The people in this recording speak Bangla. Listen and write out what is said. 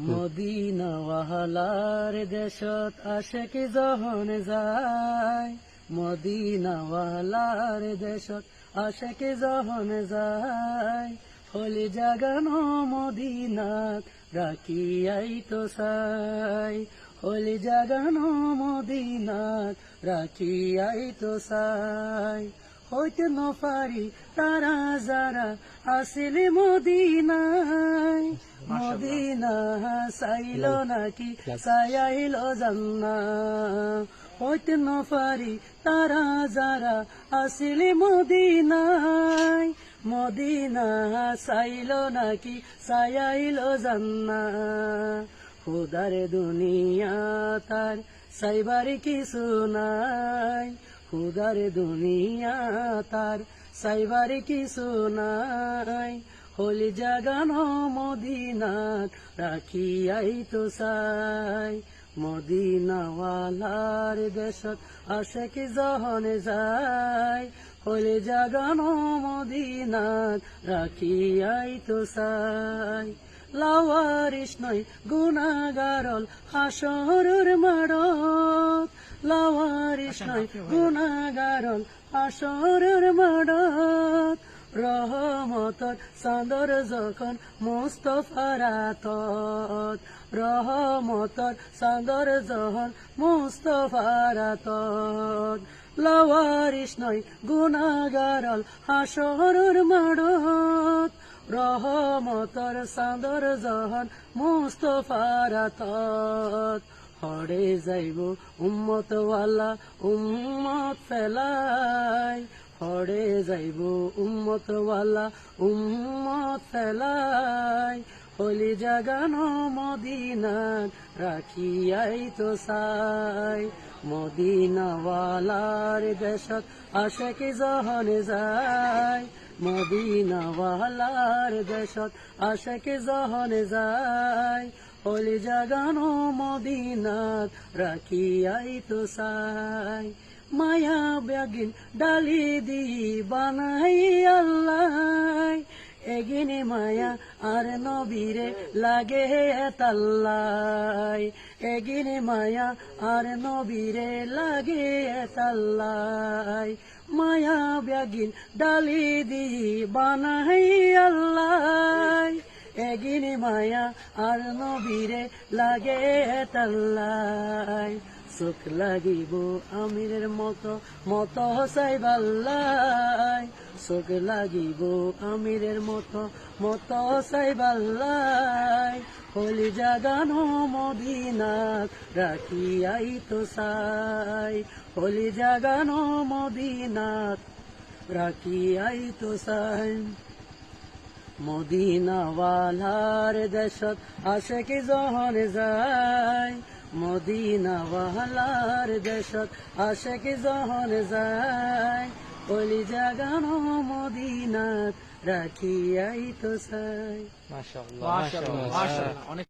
মদিনাওয়ালার দেশত আসে কি যখন যায়? মদিনাওয়ালার দেশত আসে কি যখন যায়? হলি জাগানো মদিনাত রাখিয়াই তো সাই হলি জাগানো মদিনাত রাখিয়াই তো সাই হইতে নপারি তারা যারা আসিলি মদিনায়। মদিনা চাইল নাকি চাইল জান্না হইতে নপারি তারা যারা আসিলি মদিনায়। মদিনা চাইল নাকি চাইল জান্না খুদার দুনিয়া তার সাইবারি কিছু নাই। খুদার দুনিয়া তার সাইবারি কিছু নাই। হলি জাগানো মদিনাত রাখিয়াই তো সাই মদিনাওয়ালার দেশত আসে কি জহনে যায়। হলি জাগানো মদিনাত রাখিয়াই তো সাই লাওয়ারিস নয়, গুণাগারল হাসরুর মাড়ত লাওয়ারিস নয় গুণাগারল হাসরুর মাড়ত। রহমতর চাঁদর যখন মুস্তফারাত রহমতর চাঁদর যখন মুস্তফারাত লাওয়ারিস নয় গুণাগারল হাসরুর মাড়ত। রহমতর চাঁদর জহন মুস্তফারাত হরে যাইব উম্মত ওয়ালা উম্মত ফেলাই। হরে যাইব উম্মত ওয়ালা উম্মত ফেলাই। হলি জাগানো মদিনাত রাখিয়াই তো সাই মদিনাওয়ালার দেশত আসে কি জহনে যায়। মদিনাওয়ালার দেশত আসে কি জহনে যায়। হলি জাগানো মদিনাত রাখিয়াই তো সাই মায়া ব্যাগিন ডালি দি বানাই আল্লাহ। এগিনে মায়া আর নবীরে লাগে তাল্লাই। এগিনে মায়া আর নবীরে লাগে তাল্লাই। মায়া ব্যাগিন ডালি দি বানাই আল্লাহ। এগিনে মায়া আর নবীরে লাগে তাল্লাই। সুখ লাগিব আমিরের মতো মতো সাইবাল্লাই সুখ লাগিব আমিরের মতো মতো সাইবাল্লাই হলি জাগানো মদিনাত রাখিয়াই তো সাই হলি জাগানো মদিনাত রাখিয়াই তো সাই মদিনাওয়ালার দেশত আসে কি জহন যায়? মদিনাওয়ালার দেশত আসে কি জহন যায়? কলি জাগান মদিনাত রাখিয়াই তো চাই। মাশাআল্লাহ মাশাআল্লাহ। মাশাআল্লাহ। অনেক